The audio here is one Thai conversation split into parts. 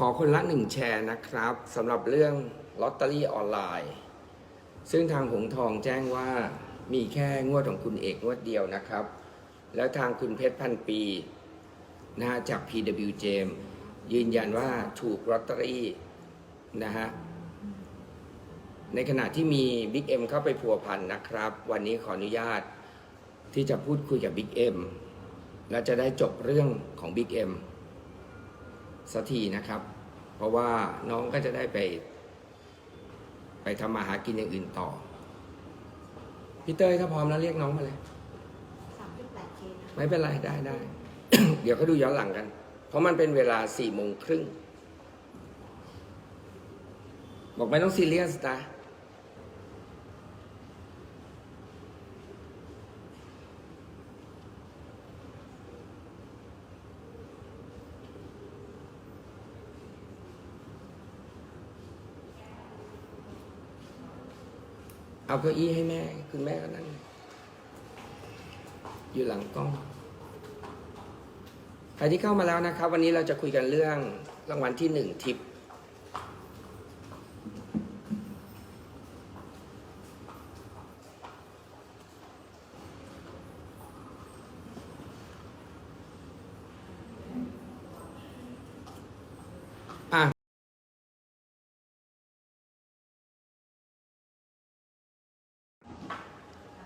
ขอคนละหนึ่งแชร์นะครับสำหรับเรื่องลอตเตอรี่ออนไลน์ ซึ่งทางหงทองแจ้งว่ามีแค่งวดของคุณเอกงวดเดียวนะครับ แล้วทางคุณเพชรพันปีนะฮะจาก PWJ ยืนยันว่าถูกลอตเตอรี่นะฮะในขณะที่มีบิ๊กเอ็มเข้าไปพัวพันนะครับ วันนี้ขออนุญาตที่จะพูดคุยกับบิ๊กเอ็มและจะได้จบเรื่องของบิ๊กเอ็ม สักทีนะครับ เพราะว่าน้องก็จะได้ไป ไปทำมาหากินอย่างอื่นต่อ พี่เต้ยถ้าพร้อมแล้วเรียกน้องมาเลยสามจุดแปดเคนะไม่เป็นไรได้ได้ เดี๋ยวเขาดูย้อนหลังกัน เพราะมันเป็นเวลาสี่โมงครึ่ง บอกไม่ต้องซีเรียสนะ เอาเก้าอี้ให้แม่ คุณแม่ก็นั่งอยู่หลังกล้องใครที่เข้ามาแล้วนะครับ วันนี้เราจะคุยกันเรื่องรางวัลที่หนึ่งทิป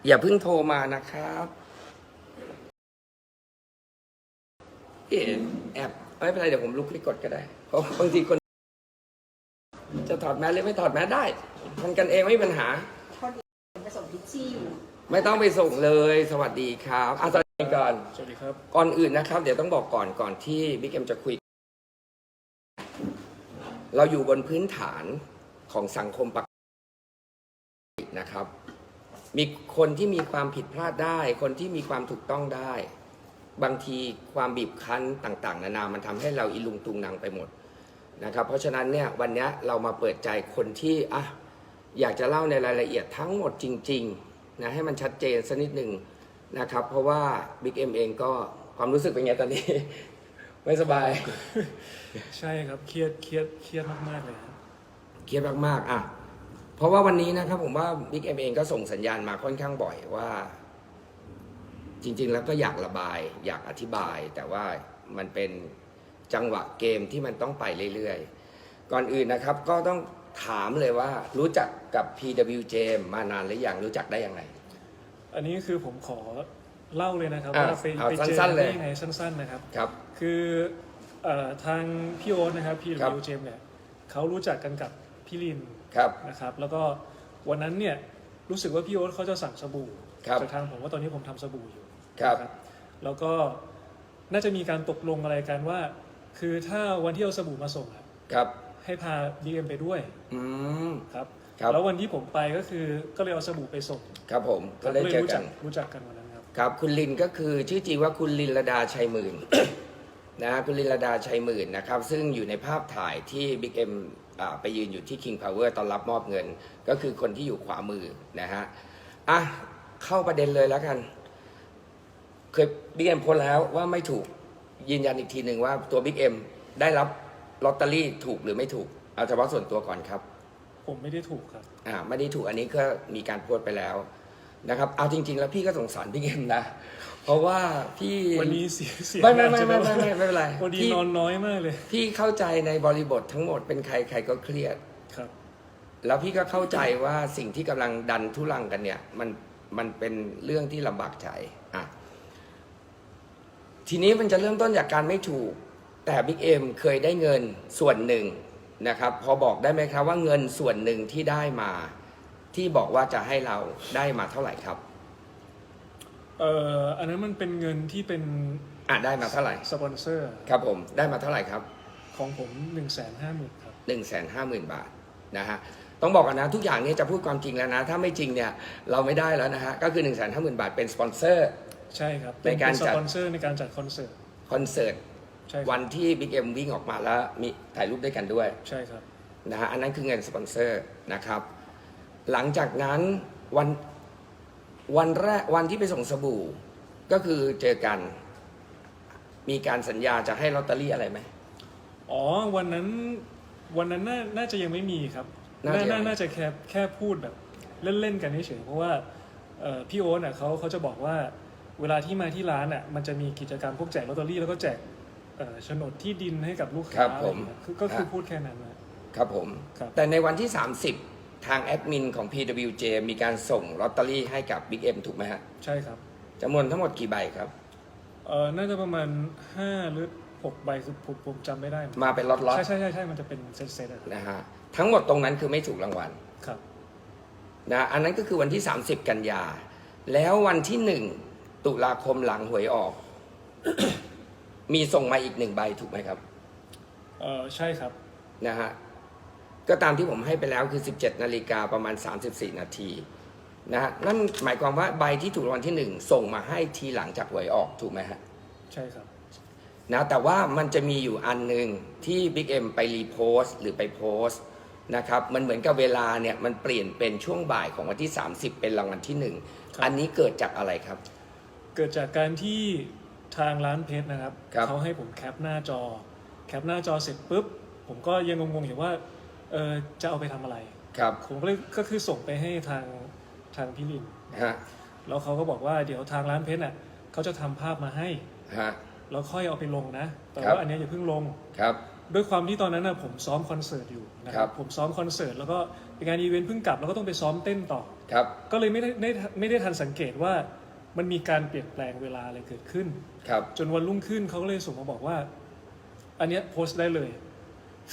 อย่าเพิ่งโทรมานะครับเอ๋แอบไม่เป็นไรเดี๋ยวผมลุกไปกดก็ได้ เพราะบางทีคน จะถอดแมสหรือไม่ถอดแมสได้มันกันเองไม่มีปัญหา คนไปส่งพิชชี่อยู่ไม่ต้องไปส่งเลย สวัสดีครับอะสวัสดีก่อน สวัสดีครับ ก่อนอื่นนะครับ เดี๋ยวต้องบอกก่อนก่อนที่บิ๊กเอ็มจะคุย เราอยู่บนพื้นฐานของสังคมปกตินะครับ มีคนที่มีความผิดพลาดได้ คนที่มีความถูกต้องได้ บางทีความบีบคั้นต่าง ๆ นานามันทำให้เราอีลุงตุงนางไปหมดนะครับ เพราะฉะนั้นเนี่ยวันเนี้ยเรามาเปิดใจคนที่อะอยากจะเล่าในรายละเอียดทั้งหมดจริงๆนะให้มันชัดเจนสักนิดหนึ่งนะครับ เพราะว่าบิ๊กเอ็มเองก็ความรู้สึกเป็นไงตอนนี้ ไม่สบาย ใช่ครับเครียดเครียดเครียดมากๆเลยครับเครียดมากๆอะ เพราะว่าวันนี้นะครับผมว่าบิ๊กเอ็มเองก็ส่งสัญญาณมาค่อนข้างบ่อยว่า จริง ๆ แล้วก็อยากระบาย อยากอธิบาย แต่ว่ามันเป็นจังหวะเกมที่มันต้องไปเรื่อยๆ ก่อนอื่นนะครับ ก็ต้องถามเลยว่ารู้จักกับ PWJ มานานหรือยังรู้จักได้ยังไง อันนี้คือผมขอเล่าเลยนะครับอะว่าไปเอาไปเจอสั้นๆเลย ได้ยังไงสั้นๆนะครับ ครับ คือเอ่อทางพี่โอ๊ตนะครับพี่ครับวิวเจมส์เนี่ยเขารู้จักกันกับพี่ลิน ครับนะครับแล้วก็วันนั้นเนี่ยรู้สึกว่าพี่โอ๊ตเขาจะสั่งสบู่ครับจากทางผมว่าตอนนี้ผมทำสบู่อยู่ครับนะแล้วก็น่าจะมีการตกลงอะไรกันว่า คือถ้าวันที่เอาสบู่มาส่งอะครับให้พาบีเอ็มไปด้วยอืม ครับครับ แล้ววันที่ผมไปก็คือก็เลยเอาสบู่ไปส่งครับผมก็ได้เจอรู้กัจัน รู้จักกันวันนั้นครับ ครับคุณลินก็คือชื่อจริงว่าคุณลินระดาชัยหมื่น นะฮะคุณลินระดาชัยหมื่นนะครับ ซึ่งอยู่ในภาพถ่ายที่บิ๊กเอ็ม ไปยืนอยู่ที่ King Power ตอนรับมอบเงิน ก็คือคนที่อยู่ขวามือนะฮะอะเข้าประเด็นเลยแล้วกัน เคยบิ๊กเอ็มพ้นแล้วว่าไม่ถูกยืนยันอีกทีหนึ่งว่าตัวบิ๊กเอ็มได้รับลอตเตอรี่ถูกหรือไม่ถูก เอาเฉพาะส่วนตัวก่อนครับ ผมไม่ได้ถูกครับ อ่าไม่ได้ถูกอันนี้ก็มีการโพสต์ไปแล้วนะครับ เอาจริง ๆ แล้วพี่ก็สงสารพี่เอ็มนะ เพราะว่าพี่วันนี้เสียเสียไม่ไม่ไม่อาจจะไม่ไม่ไม่ไม่เป็นไรวันนี้พี่นอนน้อยมากเลย พี่เข้าใจในบริบททั้งหมดเป็นใครใครก็เครียด ครับ แล้วพี่ก็เข้าใจว่าสิ่งที่กำลังดันทุลังกันเนี่ย มันมันเป็นเรื่องที่ลำบากใจอะทีนี้มันจะเริ่มต้นจากการไม่ถูก แต่บิ๊กเอ็มเคยได้เงินส่วนหนึ่งนะครับ พอบอกได้ไหมครับว่าเงินส่วนหนึ่งที่ได้มา ที่บอกว่าจะให้เราได้มาเท่าไหร่ครับ เอ่ออันนั้นมันเป็นเงินที่เป็นอะได้มาเท่าไหร่ สปอนเซอร์ครับผมได้มาเท่าไหร่ครับของผม1นึ่งแสนห้าหมื่นครับ 1นึ่งแสนห้าหมื่นบาทนะฮะต้องบอกกันนะทุกอย่างนี้จะพูดความจริงแล้วนะ ถ้าไม่จริงเนี่ยเราไม่ได้แล้วนะฮะก็คือ1นึ่งแสนห้าหมื่นบาทเป็นสปอนเซอร์ ใช่ครับในการเป็นสจัดปอนเซอร์ในการจัดคอนเสิร์ตคอนเสิร์ตใช่ครับวันที่บิ๊กเอ็มวิ่งออกมาแล้วมีถ่ายรูปด้วยกันด้วยใช่ครับ นะฮะอันนั้นคือเงินสปอนเซอร์นะครับหลังจากนั้นวัน วันแรกวันที่ไปส่งสบู่ก็คือเจอกัน มีการสัญญาจะให้ลอตเตอรี่อะไรไหม อ๋อวันนั้นวันนั้นน่าน่าจะยังไม่มีครับน่าจะยังน่าจะแค่แค่พูดแบบเล่นๆกันเฉยๆเพราะว่าเอ่อพี่โอ๊ตอะเขาเขาจะบอกว่าเวลาที่มาที่ร้านอะมันจะมีกิจกรรมพวกแจกลอตเตอรี่แล้วก็แจกเอ่อโฉนดที่ดินให้กับลูกครัค้าบอะไรผมอย่างเงี้ยคือก็คือพูดแค่นั้นนะ ครับผม ครับ แต่ในวันที่ 30 ทางแอดมินของ PWJ มีการส่งลอตเตอรี่ให้กับ Big M ถูกไหมฮะใช่ครับจำนวนทั้งหมดกี่ใบครับ เออน่าจะประมาณห้าหรือหกใบคือผมผมจำไม่ได้มาเป็นล็อตใช่ใช่ใช่ใช่มันจะเป็นเซตเซตๆอะๆนะฮะทั้งหมดตรงนั้นคือไม่ถูกรางวัลครับ นะอันนั้นก็คือวันที่ 30 กันยา แล้ววันที่1ตุลาคมหลังหวยออก มีส่งมาอีกหนึ่งใบถูกไหมครับ เออใช่ครับนะฮะ ก็ตามที่ผมให้ไปแล้วคือ 17 นาฬิกาประมาณ 34 นาทีนะฮะนั่นหมายความว่าใบที่ถูกรางวัลที่ 1 ส่งมาให้ทีหลังจากหวยออกถูกไหมฮะใช่ครับนะแต่ว่ามันจะมีอยู่อันหนึ่งที่ Big M ไปรีโพสต์หรือไปโพสต์นะครับมันเหมือนกับเวลาเนี่ยมันเปลี่ยนเป็นช่วงบ่ายของวันที่ 30 เป็นรางวัลที่ครับ1อันนี้เกิดจากอะไรครับ เกิดจากการที่ทางร้านเพชรนะครับครับเขาให้ผมแคปหน้าจอ แคปหน้าจอเสร็จปุ๊บผมก็ยังงงๆอยู่ว่า เออจะเอาไปทำอะไร ครับผมก็เลยก็คือส่งไปให้ทางทางพี่ลิน ฮะแล้วเขาก็บอกว่าเดี๋ยวทางร้านเพชรน่ะเขาจะทำภาพมาให้ ฮะ แล้วค่อยเอาไปลงนะ แต่ครับว่าอันเนี้ยอย่าเพิ่งลง ครับ ด้วยความที่ตอนนั้นนะผมซ้อมคอนเสิร์ตอยู่นะคครัรับ บ ผมซ้อมคอนเสิร์ตแล้วก็เป็นงานอีเวนต์เพิ่งกลับแล้วก็ต้องไปซ้อมเต้นต่อ ครับ ก็เลยไม่ได้ไม่ได้ไม่ได้ทันสังเกตว่ามันมีการเปลี่ยนแปลงเวลาอะไรเกิดขึ้น ครับ จนวันรุ่งขึ้นเขาก็เลยส่งมาบอกว่า อันเนี้ยโพสต์ได้เลย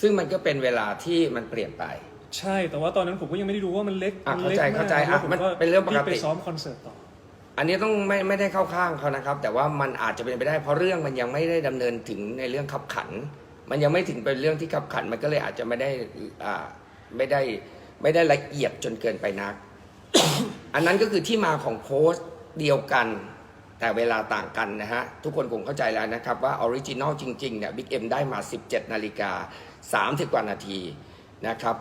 ซึ่งมันก็เป็นเวลาที่มันเปลี่ยนไป ใช่แต่ว่าตอนนั้นผมก็ยังไม่ได้รู้ว่ามันเล็กอะมัเล็กเข้าใจมากเข้าใจแล้วผมอะมันเป็นเรื่องปกติบไปซ้อมคอนเสิร์ตต่อ อันนี้ต้องไม่ไม่ได้เข้าข้างเขานะครับ แต่ว่ามันอาจจะเป็นไปได้เพราะเรื่องมันยังไม่ได้ดำเนินถึงในเรื่องขับขัน มันยังไม่ถึงเป็นเรื่องที่ขับขัน มันก็เลยอาจจะไม่ได้อ่าไม่ได้ไม่ได้ละเอียดจนเกินไปนัก อันนั้นก็คือที่มาของโพสต์เดียวกัน แต่เวลาต่างกันนะฮะ ทุกคนคงเข้าใจแล้วนะครับว่าออริจินอลจริงๆเนี่ยบิ๊กเอ็มได้มา 17 นาฬิกา 30 กว่านาทีนะครับ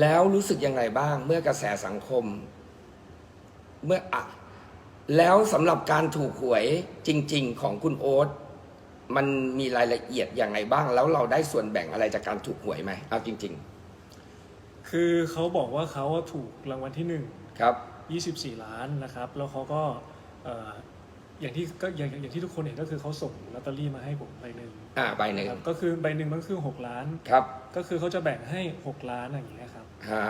แล้วรู้สึกยังไงบ้างเมื่อกระแสสังคม เมื่ออะแล้วสำหรับการถูกหวยจริง ๆ ของคุณโอ๊ตมันมีรายละเอียดอย่างไรบ้าง แล้วเราได้ส่วนแบ่งอะไรจากการถูกหวยไหมเอาจริง คือเขาบอกว่าเขาอะถูกรางวัลที่หนึ่งๆ ครับ 24 ล้านนะครับ แล้วเขาก็เอ่อ อย่างที่ก็อย่างอย่างที่ทุกคนเห็นก็คือเขาส่งลอตเตอรี่มาให้ผมใบหนึ่งอ่าใบหนึ่งนะครับก็คือใบหนึ่งมันคือ6ล้าน ครับ ก็คือเขาจะแบ่งให้6ล้านอย่างเงี้ยครับฮะ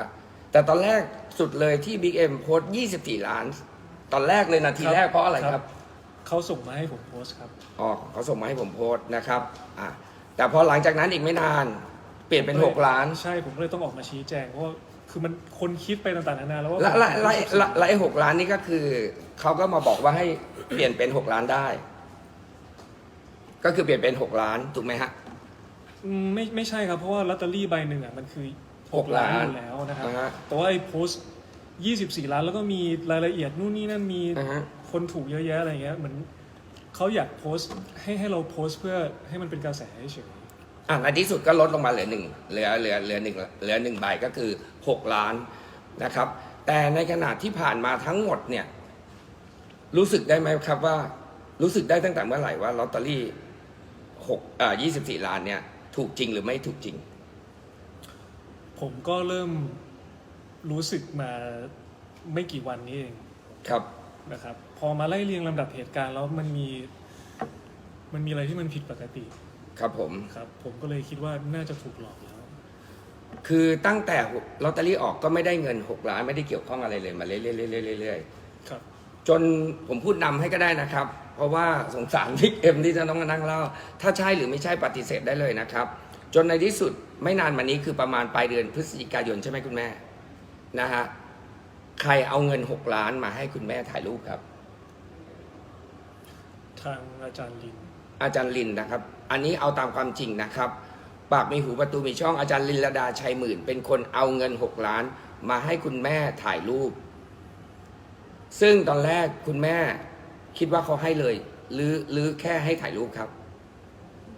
แต่ตอนแรกสุดเลยที่ Big M โพสต์24ล้าน ตอนแรกเลยนาทีแรกเพราะอะไรครับเขาส่งมาให้ผมโพสต์ครับอ๋อเขาส่งมาให้ผมโพสต์นะครับอ่าแต่พอหลังจากนั้นอีกไม่นาน เปลี่ยนเป็น6ล้าน ใช่ผมก็เลยต้องออกมาชี้แจงเพราะว่า คือมันคนคิดไปต่างๆนานาแล้วว่า และและและผมและและไอ้หกล้านนี่ก็คือ เขาก็มาบอกว่าให้ เปลี่ยนเป็นหกล้านได้ ก็คือเปลี่ยนเป็นหกล้านถูกไหมฮะ อืมไม่ไม่ใช่ครับ เพราะว่าลอตเตอรี่ใบหนึ่งอะมันคือหกล้านอยู่แล้วนะครับ อ่าฮะแต่ว่าไอ้โพสต์24ล้านแล้วก็มีรายละเอียดนู่นนี่นั่นมีอ่าฮะ คนถูกเยอะแยะอะไรเงี้ยเหมือนเขาอยากโพสต์ให้ให้เราโพสต์เพื่อให้มันเป็นกระแสเฉย อะในที่สุดก็ลดลงมาเหลือหนึ่งเหลือเหลือเหลือหนึ่งเหลือหนึ่งใบก็คือหกล้านนะครับ แต่ในขณะที่ผ่านมาทั้งหมดเนี่ยรู้สึกได้ไหมครับว่ารู้สึกได้ตั้งแต่เมื่อไหร่ว่าลอตเตอรี่หกอ่ายี่สิบสี่ล้านเนี่ย ถูกจริงหรือไม่ถูกจริง ผมก็เริ่มรู้สึกมาไม่กี่วันนี้เองครับนะครับ พอมาไล่เรียงลำดับเหตุการณ์แล้วมันมี มันมีอะไรที่มันผิดปกติ ครับผม ครับผมก็เลยคิดว่าน่าจะถูกหลอกแล้ว คือตั้งแต่ลอตเตอรี่ออกก็ไม่ได้เงิน 6 ล้านไม่ได้เกี่ยวข้องอะไรเลยมาเรื่อยๆเรื่อยครับ ๆจนผมพูดนำให้ก็ได้นะครับ เพราะว่าสงสารพิกเอ็มที่จะต้องมานั่งเล่า ถ้าใช่หรือไม่ใช่ปฏิเสธได้เลยนะครับ จนในที่สุดไม่นานมานี้คือประมาณปลายเดือนพฤศจิกายนใช่ไหมคุณแม่นะฮะใครเอาเงิน 6 ล้านมาให้คุณแม่ถ่ายรูปครับ ทางอาจารย์ลิน อาจารย์ลินนะครับ อันนี้เอาตามความจริงนะครับ ปากมีหูประตูมีช่องอาจารย์ลินลดาชัยหมื่น เป็นคนเอาเงิน 6 ล้าน มาให้คุณแม่ถ่ายรูป ซึ่งตอนแรกคุณแม่คิดว่าเขาให้เลยหรือหรือแค่ให้ถ่ายรูปครับ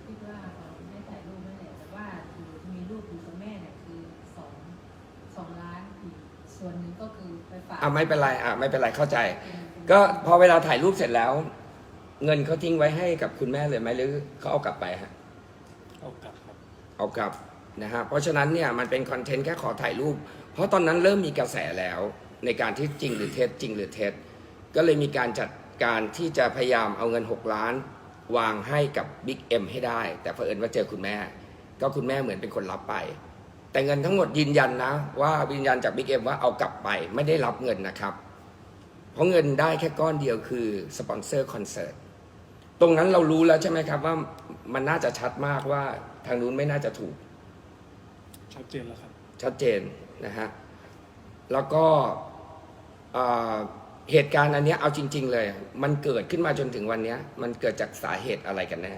คิดว่าเขาไม่ถ่ายรูปนั่นแหละแต่ว่าคือมีรูปอยู่กับแม่เนี่ยคือสองสองล้านอีกส่วนหนึ่งก็คือไปฝากอะไม่เป็นไรอะไม่เป็นไรเข้าใจเป็นเป็นก็พอเวลาถ่ายรูปเสร็จแล้ว เงินเขาทิ้งไว้ให้กับคุณแม่เลยไหมหรือเขาเอากลับไปฮะเอเอากลับครับเอากลับนะฮะ เพราะฉะนั้นเนี่ยมันเป็นคอนเทนต์แค่ขอถ่ายรูป เพราะตอนนั้นเริ่มมีกระแสแล้ว ในการที่จริงหรือเท็จจริงหรือเท็จ ก็เลยมีการจัดการที่จะพยายามเอาเงิน 6 ล้าน วางให้กับบิ๊กเอ็มให้ได้ แต่เผอิญว่าเจอคุณแม่ ก็คุณแม่เหมือนเป็นคนรับไป แต่เงินทั้งหมดยืนยันนะ ว่ายืนยันจากบิ๊กเอ็มว่าเอากลับไปไม่ได้รับเงินนะครับ เพราะเงินได้แค่ก้อนเดียวคือสปอนเซอร์คอนเสิร์ต ตรงนั้นเรารู้แล้วใช่ไหมครับว่ามันน่าจะชัดมากว่าทางนู้นไม่น่าจะถูก ชัดเจนแล้วครับ ชัดเจนนะฮะ แล้วก็เอ่อเหตุการณ์อันเนี้ยเอาจริง ๆ เลย มันเกิดขึ้นมาจนถึงวันเนี้ยมันเกิดจากสาเหตุอะไรกันแน่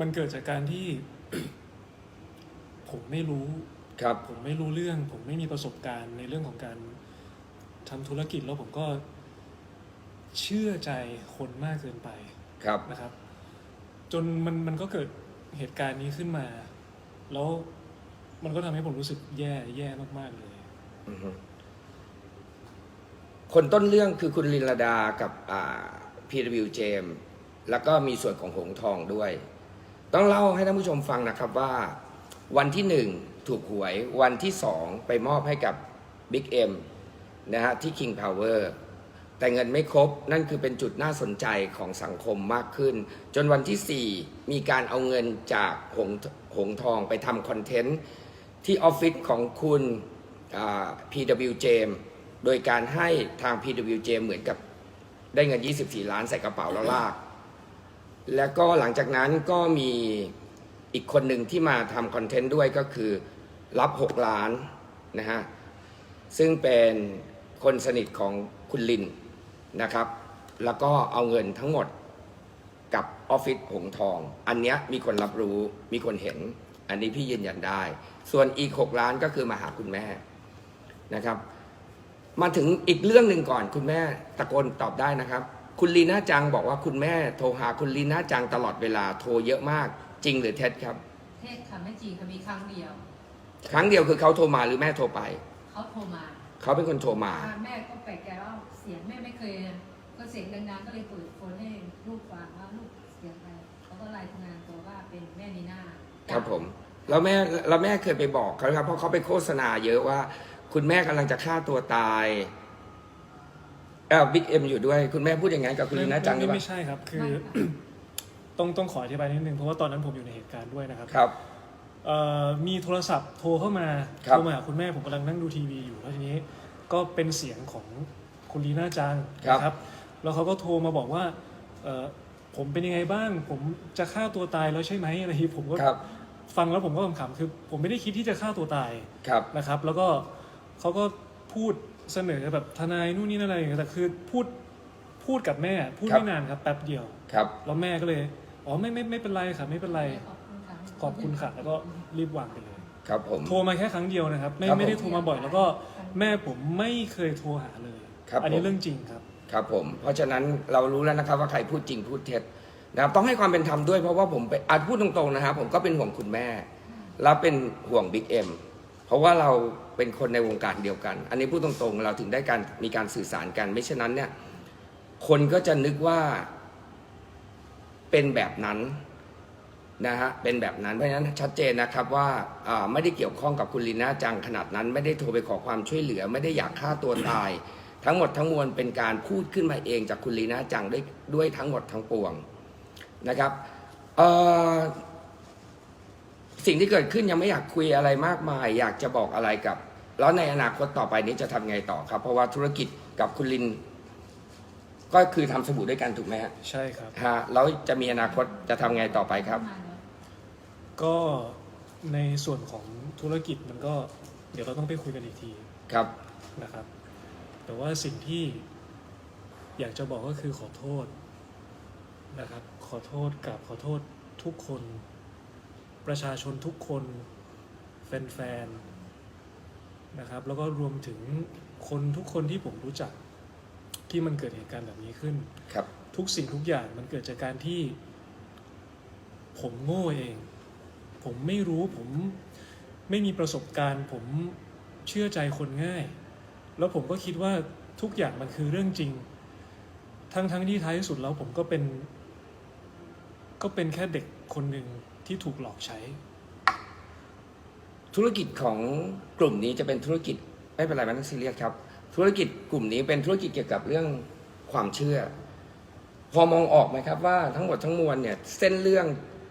มันเกิดจากการที่ ผมไม่รู้ครับ ผมไม่รู้เรื่อง ผมไม่มีประสบการณ์ในเรื่องของการทำธุรกิจแล้วผมก็ เชื่อใจคนมากเกินไปครับ นะครับ จนมันมันก็เกิดเหตุการณ์นี้ขึ้นมา แล้วมันก็ทำให้ผมรู้สึกแย่แย่มากๆเลย อือฮึคนต้นเรื่องคือคุณลินลดากับอ่า PW เจมแล้วก็มีส่วนของหงทองด้วย ต้องเล่าให้ท่านผู้ชมฟังนะครับว่า วันที่หนึ่งถูกหวยวันที่สองไปมอบให้กับ Big M นะฮะที่ King Power แต่เงินไม่ครบนั่นคือเป็นจุดน่าสนใจของสังคมมากขึ้น จนวันที่ 4 มีการเอาเงินจากหงหงทองไปทำคอนเทนต์ ที่ออฟฟิศของคุณ PWJ โดยการให้ทาง PWJ เหมือนกับได้เงิน 24 ล้านใส่กระเป๋าแล้วลาก แล้วก็หลังจากนั้นก็มีอีกคนหนึ่งที่มาทำคอนเทนต์ด้วยก็คือรับ 6 ล้านนะฮะ ซึ่งเป็นคนสนิทของคุณลิน นะครับ แล้วก็เอาเงินทั้งหมดกับออฟฟิศหงทอง อันเนี้ยมีคนรับรู้มีคนเห็น อันนี้พี่ยืนยันได้ ส่วนอีก 6 ล้านก็คือมาหาคุณแม่นะครับ มาถึงอีกเรื่องหนึ่งก่อนคุณแม่ตะโกนตอบได้นะครับ คุณลีน่าจังบอกว่าคุณแม่โทรหาคุณลีน่าจังตลอดเวลาโทรเยอะมาก จริงหรือเท็จครับ เทศค่ะไม่จริงค่ะมีครั้งเดียว ครั้งเดียวคือเขาโทรมาหรือแม่โทรไป เขาโทรมา เขาเป็นคนโทรมาอ่าแม่ก็แปลกใจว่าเสียงแม่ไม่เคยก็เสียงดังๆก็เลยเปิดโฟนให้ลูกฟังว่าลูกเสียงอะไรเขาก็ไลน์ทำงานตัวว่าเป็นแม่นีน่าครับผม แล้วแม่แล้วแม่เคยไปบอกเขาครับเพราะเขาไปโฆษณาเยอะว่า คุณแม่กำลังจะฆ่าตัวตายเออบิ๊กเอ็มอยู่ด้วยคุณแม่พูดอย่างนั้นกับคุณลีน่าจังหรือเปไม่ล่าไม่ใช่ครับ คือไม่ค่ะต้องต้องขออธิบายนิดนึงเพราะว่าตอนนั้นผมอยู่ในเหตุการณ์ด้วยนะครับครับเอ่อมีโทรศัพท์โทรเข้ามาครับโทรมาหาคุณแม่ผมกำลังนั่งดูทีวีอยู่แล้วทีนี้ก็เป็นเสียงของ คุณลีน่าจังนะครับ แล้วเขาก็โทรมาบอกว่าเอ่อผมเป็นยังไงบ้าง ผมจะฆ่าตัวตายแล้วใช่ไหมอะไรอย่างนี้ผมก็ครับฟังแล้วผมก็ขำๆคือ ผมไม่ได้คิดที่จะฆ่าตัวตายครับนะครับ แล้วก็เขาก็พูดเสนอแบบทนายนู่นนี่นั่นอะไรอย่างเงี้ยแต่คือพูดพูดกับแม่พูดครับไม่นานครับแป๊บเดียว ครับ แล้วแม่ก็เลยอ๋อไม่ไม่ไม่เป็นไรค่ะไม่เป็นไรขอบคุณค่ะขอบคุณค่ะแล้วก็รีบวางไปเลย ครับผม โทรมาแค่ครั้งเดียวนะครับ ไม่ครับผมไม่ได้โทรมาบ่อย แล้วก็แม่ผมไม่เคยโทรหาเลย ครับอันี้ผม เรื่องจริงครับ ครับผม เพราะฉะนั้นเรารู้แล้วนะครับว่าใครพูดจริงพูดเท็จนะครับต้องให้ความเป็นธรรมด้วยเพราะว่าผมไปอาจพูดตรงๆนะครับผมก็เป็นห่วงคุณแม่ แล้วเป็นห่วงบิ๊กเอ็มเพราะว่าเราเป็นคนในวงการเดียวกัน อันนี้พูดตรงๆ เราถึงได้การมีการสื่อสารกัน ไม่เช่นนั้นเนี่ย คนก็จะนึกว่าเป็นแบบนั้นนะฮะเป็นแบบนั้นเพราะฉะนั้นชัดเจนนะครับว่าอ่าไม่ได้เกี่ยวข้องกับคุณลีน่าจังขนาดนั้น ไม่ได้โทรไปขอความช่วยเหลือ ไม่ได้อยากฆ่าตัวตาย ทั้งหมดทั้งมวลเป็นการพูดขึ้นมาเองจากคุณลีน่าจังด้วยด้วยทั้งหมดทั้งปวงนะครับเอ่อสิ่งที่เกิดขึ้นยังไม่อยากคุยอะไรมากมาย อยากจะบอกอะไรกับ แล้วในอนาคตต่อไปนี้จะทำไงต่อครับ เพราะว่าธุรกิจกับคุณลิน ก็คือทำสบู่ด้วยกันถูกไหมฮะใช่ครับฮะแล้วจะมีอนาคตจะทำไงต่อไปครับ ก็ในส่วนของธุรกิจมันก็ เดี๋ยวเราต้องไปคุยกันอีกทีครับนะครับ แต่ว่าสิ่งที่อยากจะบอกก็คือขอโทษนะครับ ขอโทษกับขอโทษทุกคน ประชาชนทุกคนแฟนๆนะครับ แล้วก็รวมถึงคนทุกคนที่ผมรู้จักที่มันเกิดเหตุการณ์แบบนี้ขึ้น ครับ ทุกสิ่งทุกอย่างมันเกิดจากการที่ ผมโง่เอง ผมไม่รู้ผมไม่มีประสบการณ์ ผมเชื่อใจคนง่าย แล้วผมก็คิดว่าทุกอย่างมันคือเรื่องจริง ทั้งทั้งที่ท้ายที่สุดแล้วผมก็เป็น ก็เป็นแค่เด็กคนหนึ่งที่ถูกหลอกใช้ ธุรกิจของกลุ่มนี้จะเป็นธุรกิจไม่เป็นไรไม่ต้องซีเรียสครับ ธุรกิจกลุ่มนี้เป็นธุรกิจเกี่ยวกับเรื่องความเชื่อ พอมองออกไหมครับว่าทั้งหมดทั้งมวลเนี่ยเส้นเรื่อง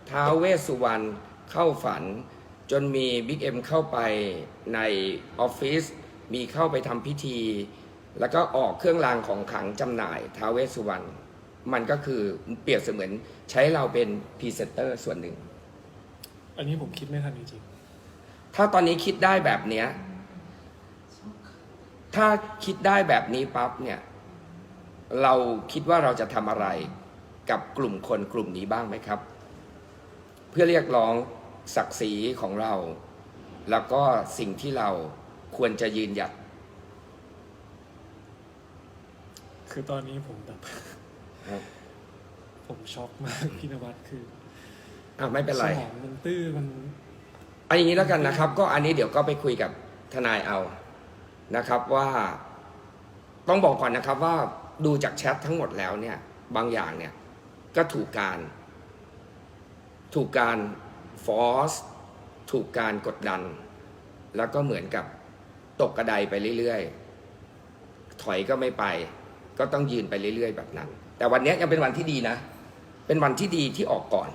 ท้าวเวสสุวรรณเข้าฝัน จนมีบิ๊กเอ็มเข้าไปในออฟฟิศ มีเข้าไปทำพิธี แล้วก็ออกเครื่องรางของขลังจำหน่ายท้าวเวสสุวรรณมันก็คือเปรียบเสมือนใช้เราเป็นพรีเซนเตอร์ส่วนหนึ่ง อันนี้ผมคิดไม่ทันจริงถ้าตอนนี้คิดได้แบบเนี้ยถ้าคิดได้แบบนี้ปั๊บเนี่ยเราคิดว่าเราจะทำอะไรกับกลุ่มคนกลุ่มนี้บ้างไหมครับ เพื่อเรียกร้องศักดิ์ศรีของเรา แล้วก็สิ่งที่เรา ควรจะยืนหยัดๆคือตอนนี้ผมแบบครับผมช็อกมากพี่นวัดคืออะไม่เป็นสไรมองมันตื้อมันอันอย่างนี้แล้วกันนะครับ ก็อันนี้เดี๋ยวก็ไปคุยกับทนายเอานะครับว่าต้องบอกก่อนนะครับว่าดูจากแชททั้งหมดแล้วเนี่ย บางอย่างเนี่ย ก็ถูกการ ถูกการฟอสถูกการกดดัน แล้วก็เหมือนกับ ตกกระไดไปเรื่อยๆ ถอยก็ไม่ไป ก็ต้องยืนไปเรื่อยๆ แบบนั้น แต่วันนี้ยังเป็นวันที่ดีนะ เป็นวันที่ดีที่ออกก่อน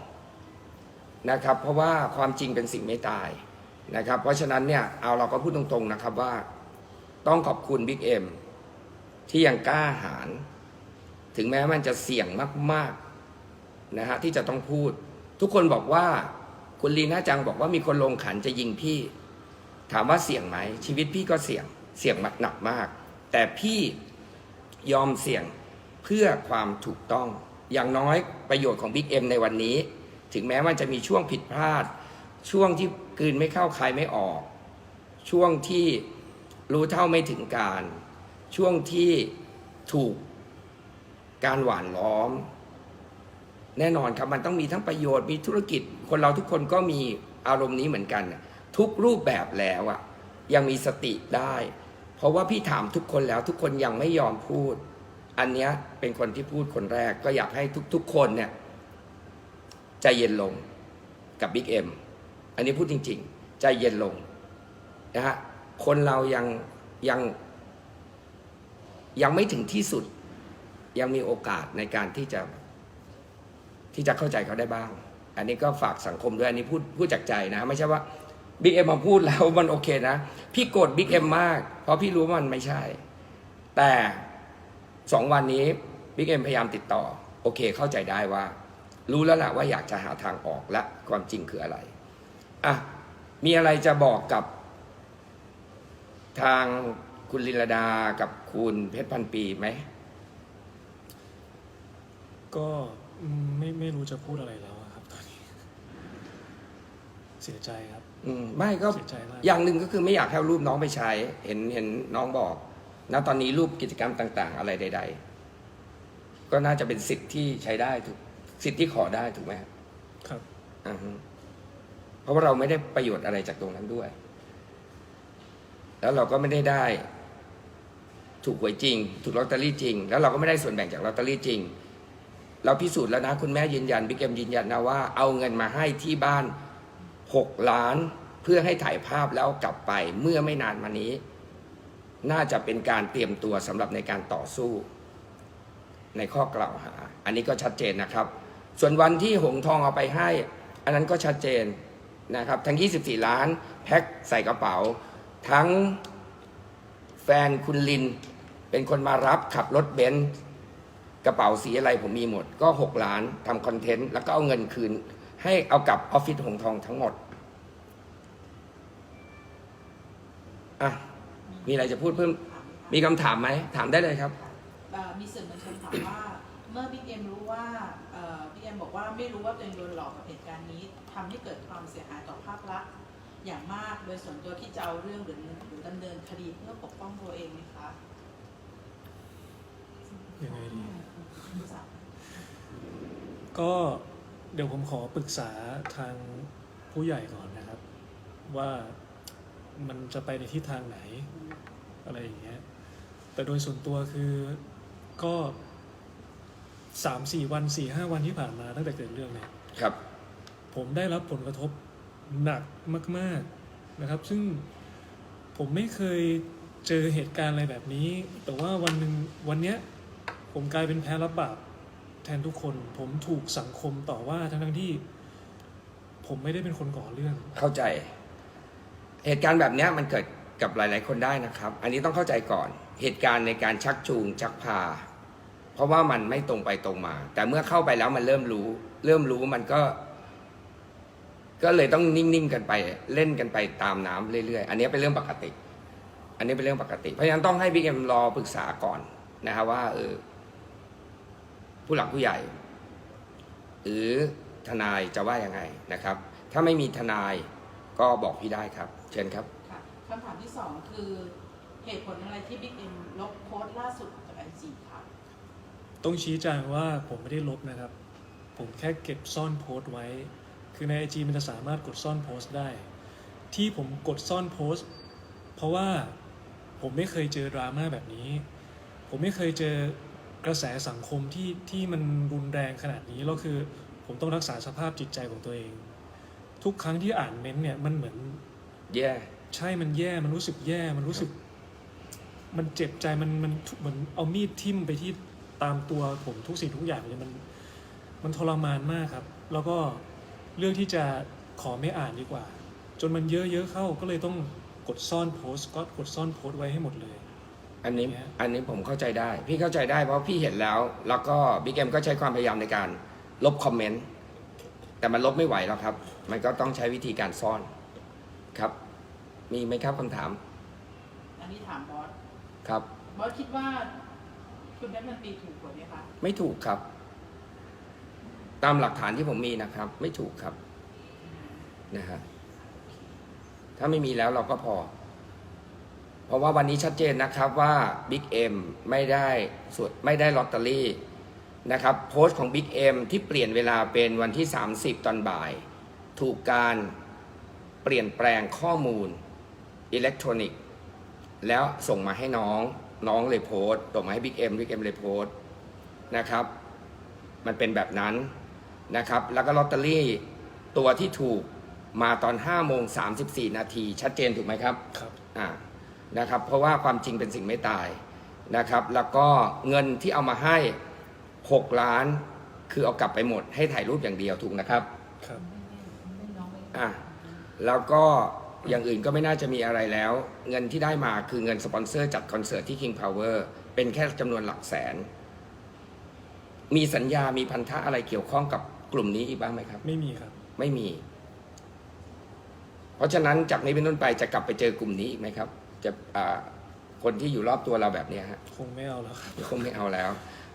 นะครับ เพราะว่าความจริงเป็นสิ่งไม่ตายนะครับ เพราะฉะนั้นเนี่ยเอาเราก็พูดตรงๆนะครับว่า ต้องขอบคุณบิ๊กเอ็มที่ยังกล้าหาญถึงแม้มันจะเสี่ยงมากๆนะฮะที่จะต้องพูด ทุกคนบอกว่าคุณลีน่าจังบอกว่ามีคนลงขันจะยิงพี่ ถามว่าเสี่ยงไหมชีวิตพี่ก็เสี่ยงเสี่ยงหนักมาก แต่พี่ยอมเสี่ยงเพื่อความถูกต้อง อย่างน้อยประโยชน์ของบิ๊กเอ็มในวันนี้ ถึงแม้มันจะมีช่วงผิดพลาด ช่วงที่กืนไม่เข้าคายไม่ออก ช่วงที่รู้เท่าไม่ถึงการ ช่วงที่ถูกการหวานล้อม แน่นอนครับมันต้องมีทั้งประโยชน์มีธุรกิจ คนเราทุกคนก็มีอารมณ์นี้เหมือนกัน ทุกรูปแบบแล้วอะยังมีสติได้ เพราะว่าพี่ถามทุกคนแล้วทุกคนยังไม่ยอมพูด อันเนี้ยเป็นคนที่พูดคนแรก ก็อยากให้ทุก ๆ คนเนี่ยใจเย็นลงกับบิ๊กเอ็มอันนี้พูดจริง ๆ ใจเย็นลงนะฮะคนเรายังยังยังไม่ถึงที่สุด ยังมีโอกาสในการที่จะที่จะเข้าใจเขาได้บ้าง อันนี้ก็ฝากสังคมด้วย อันนี้พูดพูดจากใจนะ ไม่ใช่ว่า บิ๊กเอ็มมาพูดแล้วมันโอเคนะ พี่โกรธบิ๊กเอ็มมาก เพราะพี่รู้ว่ามันไม่ใช่ แต่สองวันนี้บิ๊กเอ็มพยายามติดต่อ โอเคเข้าใจได้ว่า รู้แล้วแหละว่าอยากจะหาทางออกและความจริงคืออะไรอะมีอะไรจะบอกกับ ทางคุณลิลดากับคุณเพชรพันปีไหมก็ไม่ไม่รู้จะพูดอะไรแล้วอะครับตอนนี้ เสียใจครับ อืมไม่ก็เสียใจมาก อย่างหนึ่งก็คือไม่อยากให้เอารูปน้องไปใช้ เห็นเห็นน้องบอกณตอนนี้รูปกิจกรรมต่าง ๆ อะไรใด ๆ ก็น่าจะเป็นสิทธิ์ที่ใช้ได้ถูกสิทธิ์ที่ขอได้ถูกไหมครับครับ อือฮึเพราะว่าเราไม่ได้ประโยชน์อะไรจากตรงนั้นด้วย แล้วเราก็ไม่ได้ได้ ถูกหวยจริง ถูกลอตเตอรี่จริง แล้วเราก็ไม่ได้ส่วนแบ่งจากลอตเตอรี่จริง เราพิสูจน์แล้วนะ คุณแม่ยืนยันบิ๊กเอ็มยืนยันนะว่าเอาเงินมาให้ที่บ้าน หกล้านเพื่อให้ถ่ายภาพแล้วกลับไปเมื่อไม่นานมานี้ น่าจะเป็นการเตรียมตัวสำหรับในการต่อสู้ ในข้อกล่าวหา อันนี้ก็ชัดเจนนะครับ ส่วนวันที่หงทองเอาไปให้ อันนั้นก็ชัดเจนนะครับ ทั้ง 24 ล้านแพ็คใส่กระเป๋า ทั้งแฟนคุณลิน เป็นคนมารับขับรถเบนซ์กระเป๋าสีอะไรผมมีหมด ก็ 6 ล้านทำคอนเทนต์แล้วก็เอาเงินคืน ให้เอากลับออฟฟิศหงทองทั้งหมด อะ มีอะไรจะพูดเพิ่ม มีคำถามไหม ถามได้เลยครับ เอ่อมีสื่อมวลชนถามว่า เมื่อบิ๊กเอ็มรู้ว่าเอ่อบิ๊กเอ็มบอกว่าไม่รู้ว่าตัวเองโดนหลอกกับเหตุการณ์นี้ทำให้เกิดความเสียหายต่อภาพลักษณ์อย่างมากโดยส่วนตัวที่จะเอาเรื่องหรือหรือดำเนินคดีเพื่อปกป้องตัวเองไหมคะยังไงดี ก็ เดี๋ยวผมขอปรึกษาทางผู้ใหญ่ก่อนนะครับ ว่ามันจะไปในทิศทางไหน อะไรอย่างเงี้ย แต่โดยส่วนตัวคือก็สามสี่วันสี่ห้าวันที่ผ่านมาตั้งแต่เกิดเรื่องเนี่ย ครับ ผมได้รับผลกระทบหนักมาก ๆนะครับ ซึ่งผมไม่เคยเจอเหตุการณ์อะไรแบบนี้ แต่ว่าวันหนึ่งวันเนี้ย ผมกลายเป็นแพ้รับบาป แทนทุกคน ผมถูกสังคมต่อว่าทั้งๆที่ ผมไม่ได้เป็นคนก่อเรื่อง เข้าใจ เหตุการณ์แบบเนี้ยมันเกิดกับหลาย ๆ คนได้นะครับ อันนี้ต้องเข้าใจก่อน เหตุการณ์ในการชักจูงชักพา เพราะว่ามันไม่ตรงไปตรงมา แต่เมื่อเข้าไปแล้วมันเริ่มรู้ เริ่มรู้มันก็ ก็เลยต้องนิ่ง ๆ กันไป เล่นกันไปตามน้ำเรื่อย ๆ อันนี้เป็นเรื่องปกติ อันนี้เป็นเรื่องปกติ เพราะฉะนั้นต้องให้บิ๊กเอ็มรอปรึกษาก่อนนะครับว่าเออ ผู้หลักผู้ใหญ่ หรือทนายจะว่ายังไงนะครับ ถ้าไม่มีทนายก็บอกพี่ได้ครับ เชิญครับค่ะคำถามที่สองคือเหตุผลอะไรที่บิ๊กเอ็มลบโพสต์ล่าสุดจากไอจีค่ะต้องชี้แจงว่าผมไม่ได้ลบนะครับ ผมแค่เก็บซ่อนโพสต์ไว้ คือในไอจมันจะสามารถกดซ่อนโพสต์ได้ ที่ผมกดซ่อนโพสต์ เพราะว่าผมไม่เคยเจอดราม่าแบบนี้ ผมไม่เคยเจอ กระแสสังคมที่ที่มันรุนแรงขนาดนี้แล้วคือ ผมต้องรักษาสภาพจิตใจของตัวเอง ทุกครั้งที่อ่านเม้นต์เนี่ยมันเหมือนแย่ ใช่มันแย่มันรู้สึกแย่มันรู้สึก มันเจ็บใจมันมันเหมือนเอามีดทิ่มไปที่ตามตัวผมทุกสิ่งทุกอย่างเลยมัน มันทรมานมากครับ แล้วก็เลือกที่จะขอไม่อ่านดีกว่า จนมันเยอะๆเข้าก็เลยต้องกดซ่อนโพสต์ก็กดซ่อนโพสต์ไว้ให้หมดเลย อันนี้เนี่ยอันนี้ผมเข้าใจได้ พี่เข้าใจได้เพราะพี่เห็นแล้ว แล้วก็บิ๊กเอ็มก็ใช้ความพยายามในการลบคอมเมนต์แต่มันลบไม่ไหวแล้วครับ มันก็ต้องใช้วิธีการซ่อนครับ มีไหมครับคำถาม อันนี้ถามบอสครับ บอสคิดว่าคุณแม่มันตีถูกกว่าไหมคะไม่ถูกครับ ตามหลักฐานที่ผมมีนะครับ ไม่ถูกครับนะฮะถ้าไม่มีแล้วเราก็พอ เพราะว่าวันนี้ชัดเจนนะครับว่า Big M ไม่ได้สวดไม่ได้ลอตเตอรี่นะครับโพสต์ของ Big M ที่เปลี่ยนเวลาเป็นวันที่ 30 ตอนบ่าย ถูกการเปลี่ยนแปลงข้อมูลอิเล็กทรอนิกส์แล้วส่งมาให้น้องน้องเลยโพสต์ส่งมาให้ Big M Big M เลยโพสต์นะครับ มันเป็นแบบนั้นนะครับ แล้วก็ลอตเตอรี่ตัวที่ถูกมาตอน5โมง34 นาที ชัดเจนถูกไหมครับ ครับอ่า นะครับ เพราะว่าความจริงเป็นสิ่งไม่ตายนะครับ แล้วก็เงินที่เอามาให้ 6 ล้าน คือเอากลับไปหมด ให้ถ่ายรูปอย่างเดียวถูกนะครับครับอะแล้วก็อย่างอื่นก็ไม่น่าจะมีอะไรแล้ว เงินที่ได้มาคือเงินสปอนเซอร์จัดคอนเสิร์ตที่ King Power เป็นแค่จำนวนหลักแสน มีสัญญามีพันธะอะไรเกี่ยวข้องกับกลุ่มนี้อีกบ้างไหมครับ ไม่มีครับ ไม่มี เพราะฉะนั้นจากนี้เป็นต้นไปจะกลับไปเจอกลุ่มนี้อีกไหมครับ จะอ่าคนที่อยู่รอบตัวเราแบบเนี้ยฮะคงไม่เอาแล้วครับคงไม่เอาแล้ว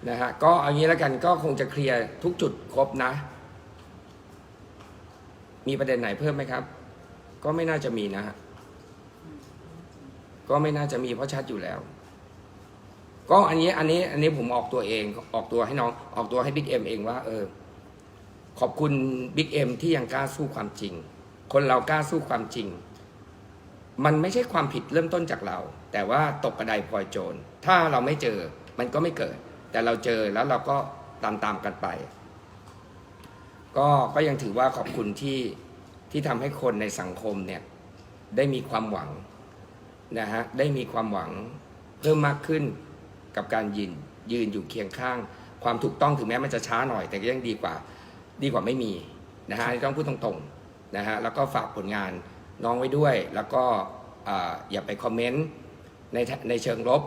นะฮะก็เอางี้แล้วกันก็คงจะเคลียร์ทุกจุดครบนะ มีประเด็นไหนเพิ่มไหมครับ ก็ไม่น่าจะมีนะฮะก็ไม่น่าจะมีเพราะชัดอยู่แล้ว ก็อันนี้อันนี้อันนี้ผมออกตัวเองออกตัวให้น้องออกตัวให้บิ๊กเอ็มเองว่าเออขอบคุณบิ๊กเอ็มที่ยังกล้าสู้ความจริง คนเรากล้าสู้ความจริง มันไม่ใช่ความผิดเริ่มต้นจากเรา แต่ว่าตกกระไดพลอยโจร ถ้าเราไม่เจอมันก็ไม่เกิด แต่เราเจอแล้วเราก็ตามตามกันไป ก็ก็ยังถือว่าขอบคุณที่ที่ทำให้คนในสังคมเนี่ยได้มีความหวังนะฮะได้มีความหวังเพิ่มมากขึ้นกับการยืนยืนอยู่เคียงข้าง ความถูกต้องถึงแม้มันจะช้าหน่อย แต่ก็ยังดีกว่าดีกว่าไม่มีนะฮะต้องพูดตรงๆนะฮะแล้วก็ฝากผลงาน น้องไว้ด้วย แล้วก็ออย่าไปคอมเมนต์ในในเชิงลบ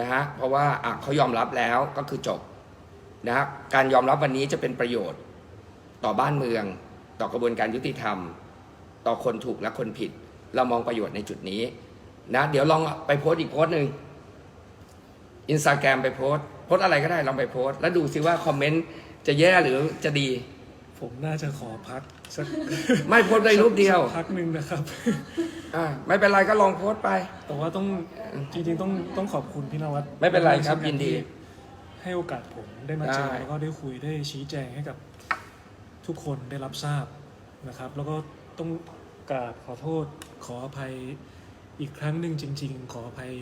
นะฮะเพราะว่าเขายอมรับแล้วก็คือจบนะฮะการยอมรับวันนี้จะเป็นประโยชน์ต่อบ้านเมือง ต่อกระบวนการยุติธรรม ต่อคนถูกและคนผิด เรามองประโยชน์ในจุดนี้นะเดี๋ยวลองไปโพสต์อีกโพสต์หนึ่งอินสตาแกรมไปโพสต์โพสต์อะไรก็ได้ลองไปโพสต์แล้วดูซิว่าคอมเมนต์จะแย่หรือจะดี ผมน่าจะขอพักสักไม่โพสต์ได้รูปเดียวสักพักหนึ่งนะครับ อ่าไม่เป็นไรก็ลองโพสต์ไป แต่ว่าต้องจริงๆต้องต้องขอบคุณพี่นวัดไม่เป็นไรครับยินดี ให้โอกาสผมได้มาเจอได้ แล้วก็ได้คุยได้ชี้แจงให้กับทุกคนได้รับทราบนะครับ แล้วก็ต้องกราบขอโทษขออภัยอีกครั้งหนึ่งจริง ๆ ขออภัย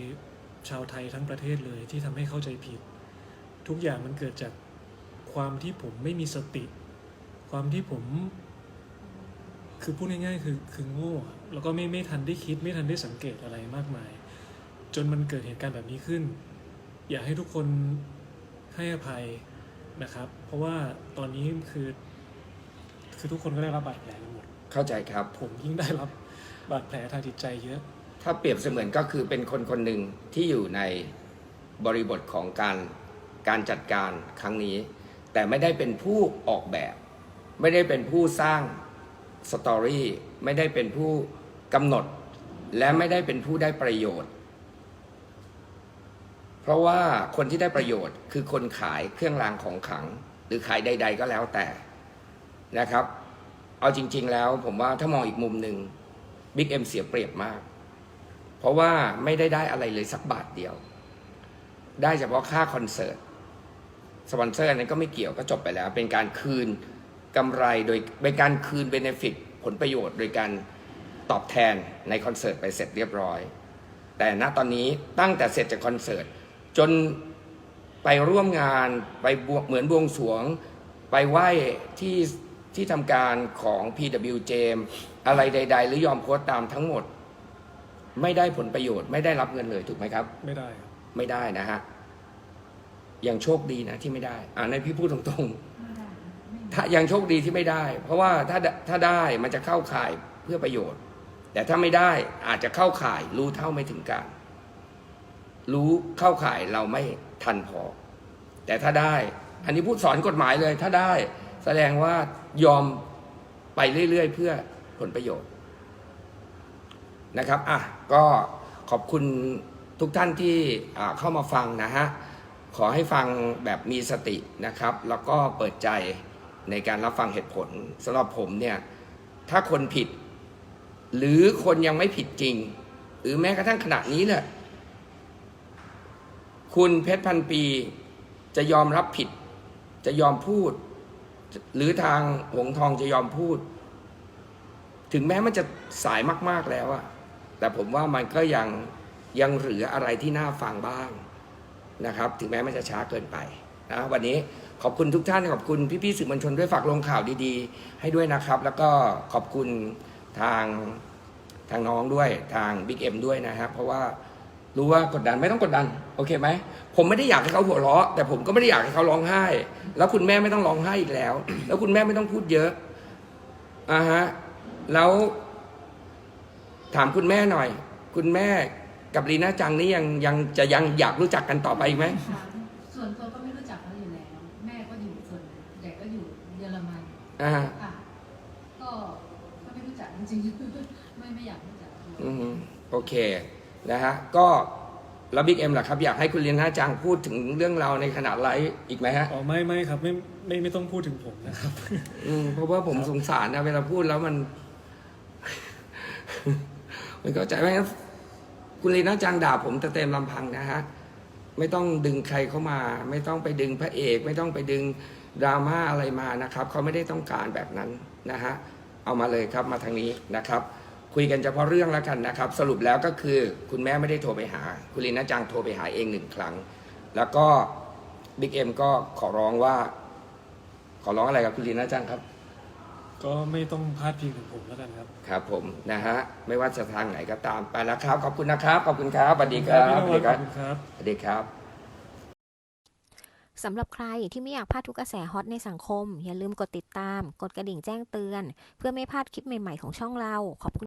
ชาวไทยทั้งประเทศเลยที่ทำให้เข้าใจผิด ทุกอย่างมันเกิดจากความที่ผมไม่มีสติ ความที่ผม คือพูดง่ายๆคือคือโง่อะแล้วก็ไม่ไม่ทันได้คิดไม่ทันได้สังเกตอะไรมากมาย จนมันเกิดเหตุการณ์แบบนี้ขึ้น อยากให้ทุกคนให้อภัยนะครับ เพราะว่าตอนนี้คือ คือทุกคนก็ได้รับบาดแผลกันหมดเข้าใจครับ ผมยิ่งได้รับบาดแผลทางจิตใจเยอะ ถ้าเปรียบเสมือนก็คือเป็นคนคนหนึ่งที่อยู่ในบริบทของการการจัดการครั้งนี้ แต่ไม่ได้เป็นผู้ออกแบบ ไม่ได้เป็นผู้สร้างสตอรี่ไม่ได้เป็นผู้กำหนด และไม่ได้เป็นผู้ได้ประโยชน์ เพราะว่าคนที่ได้ประโยชน์คือคนขายเครื่องรางของขลัง หรือขายใด ๆ ก็แล้วแต่นะครับ เอาจริง ๆ แล้วผมว่าถ้ามองอีกมุมหนึ่งบิ๊กเอ็มเสียเปรียบมาก เพราะว่าไม่ได้ได้อะไรเลยสักบาทเดียว ได้เฉพาะค่าคอนเสิร์ตสปอนเซอร์อันนั้นก็ไม่เกี่ยวก็จบไปแล้ว เป็นการคืน กำไรโดยเป็นการคืนเบนฟิตผลประโยชน์ โดยการตอบแทนในคอนเสิร์ตไปเสร็จเรียบร้อย แต่ณตอนนี้ตั้งแต่เสร็จจากคอนเสิร์ตจนไปร่วมงานไปบวงเหมือนบวงสรวง ไปไหว้ที่ที่ทำการของ PWJ อะไรใด ๆ หรือยอมโพสต์ตามทั้งหมด ไม่ได้ผลประโยชน์ไม่ได้รับเงินเลยถูกไหมครับ ไม่ได้ครับไม่ได้นะฮะยังโชคดีนะที่ไม่ได้ อ่าในพี่พูดตรงๆไม่ได้ไม่ ถ้ายังโชคดีที่ไม่ได้ เพราะว่าถ้าถ้าได้มันจะเข้าข่ายเพื่อประโยชน์ แต่ถ้าไม่ได้อาจจะเข้าข่ายรู้เท่าไม่ถึงการ รู้เข้าข่ายเราไม่ทันพอ แต่ถ้าได้ อันนี้พูดสอนกฎหมายเลย ถ้าได้แสดงว่ายอมไปเรื่อย ๆ เพื่อผลประโยชน์นะครับอะก็ขอบคุณทุกท่านที่เข้ามาฟังนะฮะขอให้ฟังแบบมีสตินะครับ แล้วก็เปิดใจ ในการรับฟังเหตุผลสำหรับผมเนี่ยถ้าคนผิด หรือคนยังไม่ผิดจริง หรือแม้กระทั่งขณะนี้เนี่ยคุณเพชรพันปีจะยอมรับผิด จะยอมพูด หรือทางหงทองจะยอมพูด ถึงแม้มันจะสายมาก ๆแล้วอะแต่ผมว่ามันก็ยังยังเหลืออะไรที่น่าฟังบ้างนะครับ ถึงแม้มันจะช้าเกินไปนะวันนี้ ขอบคุณทุกท่านขอบคุณพี่ๆสื่อมวลชนด้วยฝากลงข่าวดีๆ ให้ด้วยนะครับ แล้วก็ขอบคุณทางทางน้องด้วยทางบิ๊กเอ็มด้วยนะครับเพราะว่ารู้ว่ากดดันไม่ต้องกดดัน โอเคไหมผมไม่ได้อยากให้เขาหัวเราะ แต่ผมก็ไม่ได้อยากให้เขาร้องไห้ แล้วคุณแม่ไม่ต้องร้องไห้อีกแล้ว แล้วคุณแม่ไม่ต้องพูดเยอะอ่าฮะแล้วถามคุณแม่หน่อย คุณแม่กับลีน่าจังนี่ยังยังจะยังอยากรู้จักกันต่อไปไหม อ่า ค่ะ ก็ก็ไม่รู้จักจริงๆ ไม่ไม่อยากรู้จักอืมโอเคนะฮะก็แล้วบิ๊กเอ็มล่ะครับ อยากให้คุณลีน่าจังพูดถึงเรื่องเราวในขณะไลฟ์อีกไหมฮะอ๋อไม่ไม่ครับไม่ไม่ไม่ต้องพูดถึงผมนะครับ อืมเพราะว่าผมสงสารนะเวลาพูดแล้วมัน มันเข้าใจไหมงั้นคุณลีน่าจังด่าผมแต่เต็มลำพังนะฮะ ไม่ต้องดึงใครเข้ามา ไม่ต้องไปดึงพระเอก ไม่ต้องไปดึง ดราม่าอะไรมานะครับเขาไม่ได้ต้องการแบบนั้นนะฮะเอามาเลยครับมาทางนี้นะครับ คุยกันเฉพาะเรื่องแล้วกันนะครับ สรุปแล้วก็คือคุณแม่ไม่ได้โทรไปหา คุณลีน่าจังโทรไปหาเองหนึ่งครั้ง แล้วก็บิ๊กเอ็มก็ขอร้องว่า ขอร้องอะไรกับคุณลีน่าจังครับ ก็ไม่ต้องพาดพิงถึงผมแล้วกันครับ ครับผมนะฮะไม่ว่าจะทางไหนก็ตามไปแล้วครับขอบคุณนะครับขอบคุณครับสวัสดีครับพี่สนวัสวัดีดคขรัอบบคุณครับสวัสดีครับ สำหรับใครที่ไม่อยากพลาดทุกกระแสฮอตในสังคม อย่าลืมกดติดตาม กดกระดิ่งแจ้งเตือน เพื่อไม่พลาดคลิปใหม่ๆของช่องเรา ขอบคุณ